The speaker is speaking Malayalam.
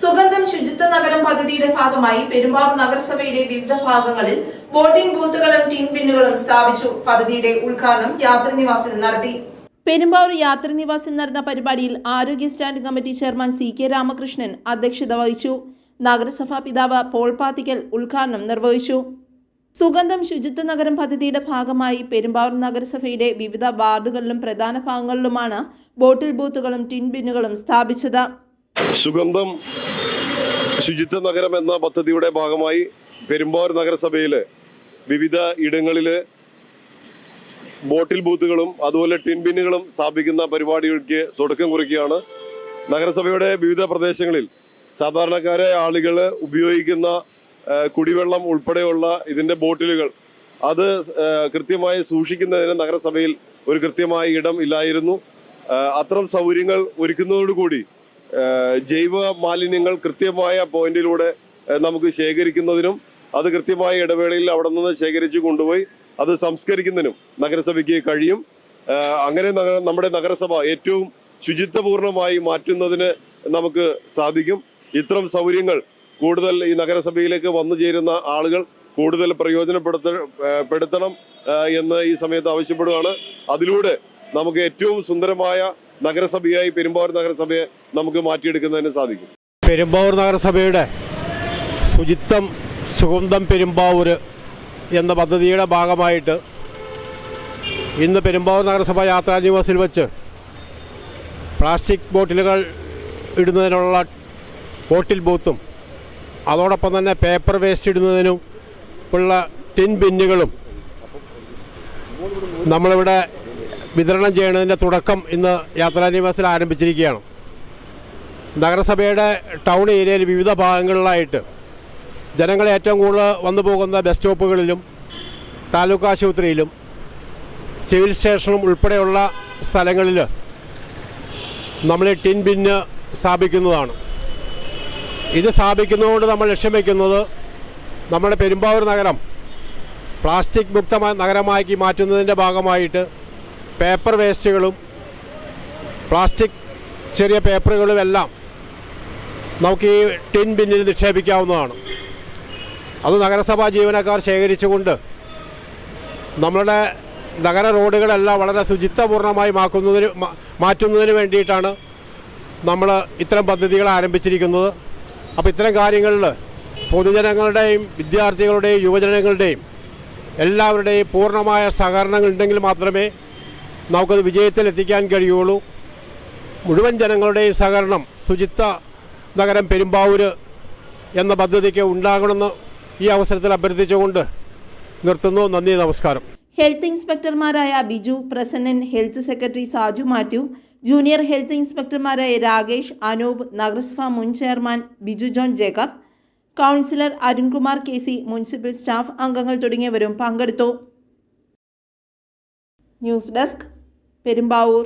സുഗന്ധം ശുചിത്വ നഗരം പദ്ധതിയുടെ ഭാഗമായി പെരുമ്പാവൂർ നഗരസഭയുടെ വിവിധ ഭാഗങ്ങളിൽ വോട്ടിംഗ് ബൂത്തുകളും ടീം ബിന്നുകളും സ്ഥാപിച്ചു പദ്ധതിയുടെ ഉദ്ഘാടനം യാത്രിനിവാസിൽ നടത്തി. പെരുമ്പാവൂർ യാത്രിനിവാസിൽ നടന്ന പരിപാടിയിൽ ആരോഗ്യ stand committee chairman C K Ramakrishnan അധ്യക്ഷത വഹിച്ചു. നഗരസഭാ പിതാവ് പോൾ പാത്തിക്കൽ ഉദ്ഘാടനം നിർവഹിച്ചു. സുഗന്ധം ശുചിത്വ നഗരം പദ്ധതിയുടെ ഭാഗമായി പെരുമ്പാവൂർ നഗരസഭയുടെ വിവിധ വാർഡുകളിലും പ്രധാന ഭാഗങ്ങളിലുമാണ് ബോട്ടിൽ ബൂത്തുകളും ടിൻ ബിന്നുകളും സ്ഥാപിച്ചത്. സുഗന്ധം ശുചിത്വ നഗരം എന്ന പദ്ധതിയുടെ ഭാഗമായി പെരുമ്പാവൂർ നഗരസഭയിൽ വിവിധ ഇടങ്ങളിൽ ബോട്ടിൽ ബൂത്തുകളും അതുപോലെ ടിൻ ബിന്നുകളും സ്ഥാപിക്കുന്ന പരിപാടികൾക്ക് തുടക്കം കുറിക്കുകയാണ്. നഗരസഭയുടെ വിവിധ പ്രദേശങ്ങളിൽ സാധാരണക്കാരെ ആളുകൾ ഉപയോഗിക്കുന്ന കുടിവെള്ളം ഉൾപ്പെടെയുള്ള ഇതിന്റെ ബോട്ടിലുകൾ അത് കൃത്യമായി സൂക്ഷിക്കുന്നതിന് നഗരസഭയിൽ ഒരു കൃത്യമായ ഇടം ഇല്ലായിരുന്നു. അത്തരം സൗകര്യങ്ങൾ ഒരുക്കുന്നതോടുകൂടി ജൈവ മാലിന്യങ്ങൾ കൃത്യമായ പോയിന്റിലൂടെ നമുക്ക് ശേഖരിക്കുന്നതിനും അത് കൃത്യമായ ഇടവേളയിൽ അവിടെ നിന്ന് ശേഖരിച്ചു കൊണ്ടുപോയി അത് സംസ്കരിക്കുന്നതിനും നഗരസഭയ്ക്ക് കഴിയും. അങ്ങനെ നമ്മുടെ നഗരസഭ ഏറ്റവും ശുചിത്വപൂർണമായി മാറ്റുന്നതിന് നമുക്ക് സാധിക്കും. ഇത്തരം സൗകര്യങ്ങൾ കൂടുതൽ ഈ നഗരസഭയിലേക്ക് വന്നു ചേരുന്ന ആളുകൾ കൂടുതൽ പ്രയോജനപ്പെടുത്ത പെടുത്തണം എന്ന് ഈ സമയത്ത് ആവശ്യപ്പെടുകയാണ്. അതിലൂടെ നമുക്ക് ഏറ്റവും സുന്ദരമായ നഗരസഭയായി പെരുമ്പാവൂർ നഗരസഭയെ നമുക്ക് മാറ്റിയെടുക്കുന്നതിന് സാധിക്കും. പെരുമ്പാവൂർ നഗരസഭയുടെ ശുചിത്വം സുഗന്ധം പെരുമ്പാവൂർ എന്ന പദ്ധതിയുടെ ഭാഗമായിട്ട് ഇന്ന് പെരുമ്പാവൂർ നഗരസഭ യാത്രാ നിവാസിൽ വെച്ച് പ്ലാസ്റ്റിക് ബോട്ടിലുകൾ ഇടുന്നതിനുള്ള ബോട്ടിൽ ബൂത്തും അതോടൊപ്പം തന്നെ പേപ്പർ വേസ്റ്റ് ഇടുന്നതിനും ഉള്ള ടിൻ ബിന്നുകളും നമ്മളിവിടെ വിതരണം ചെയ്യുന്നതിന്റെ തുടക്കം ഇന്ന് യാത്രാ നിവാസിൽ ആരംഭിച്ചിരിക്കുകയാണ്. നഗരസഭയുടെ ടൗൺ ഏരിയയിൽ വിവിധ ഭാഗങ്ങളിലായിട്ട് ജനങ്ങൾ ഏറ്റവും കൂടുതൽ വന്നു പോകുന്ന ബസ് സ്റ്റോപ്പുകളിലും താലൂക്ക് ആശുപത്രിയിലും സിവിൽ സ്റ്റേഷനും ഉൾപ്പെടെയുള്ള സ്ഥലങ്ങളിൽ നമ്മൾ ടിൻ ബിന്ന് സ്ഥാപിക്കുന്നതാണ്. ഇത് സ്ഥാപിക്കുന്നതുകൊണ്ട് നമ്മൾ ലക്ഷ്യം വയ്ക്കുന്നത് നമ്മുടെ പെരുമ്പാവൂർ നഗരം പ്ലാസ്റ്റിക് മുക്തമായ നഗരമാക്കി മാറ്റുന്നതിന്റെ ഭാഗമായിട്ട് പേപ്പർ വേസ്റ്റുകളും പ്ലാസ്റ്റിക് ചെറിയ പേപ്പറുകളും എല്ലാം നമുക്ക് ഈ ടിൻ ബിന്നിൽ നിക്ഷേപിക്കാവുന്നതാണ്. അത് നഗരസഭാ ജീവനക്കാർ ശേഖരിച്ചുകൊണ്ട് നമ്മളുടെ നഗര റോഡുകളെല്ലാം വളരെ ശുചിത്വപൂർണമായി മാക്കുന്നതിന് മാറ്റുന്നതിന് വേണ്ടിയിട്ടാണ് നമ്മൾ ഇത്തരം പദ്ധതികൾ ആരംഭിച്ചിരിക്കുന്നത്. അപ്പോൾ ഇത്തരം കാര്യങ്ങളിൽ പൊതുജനങ്ങളുടെയും വിദ്യാർത്ഥികളുടെയും യുവജനങ്ങളുടെയും എല്ലാവരുടെയും പൂർണമായ സഹകരണങ്ങൾ ഉണ്ടെങ്കിൽ മാത്രമേ നമുക്കത് വിജയത്തിലെത്തിക്കാൻ കഴിയുള്ളൂ. മുഴുവൻ ജനങ്ങളുടെയും സഹകരണം ശുചിത്വ നഗരം പെരുമ്പാവൂര് എന്ന പദ്ധതിക്ക് ഉണ്ടാകണമെന്ന് ഈ അവസരത്തിൽ അഭ്യർത്ഥിച്ചുകൊണ്ട് നിർത്തുന്നു. നന്ദി നമസ്കാരം. Health ഇൻസ്പെക്ടർമാരായ Biju Prasannan health secretary Saju Mathew junior health ഇൻസ്പെക്ടർമാരായ Rakesh Anoop നഗരസഭ മുൻ chairman Biju John Jacob councillor Arunkumar K C municipal staff അംഗങ്ങൾ തുടങ്ങിയവരും പങ്കെടുത്തു. News desk Perumbavoor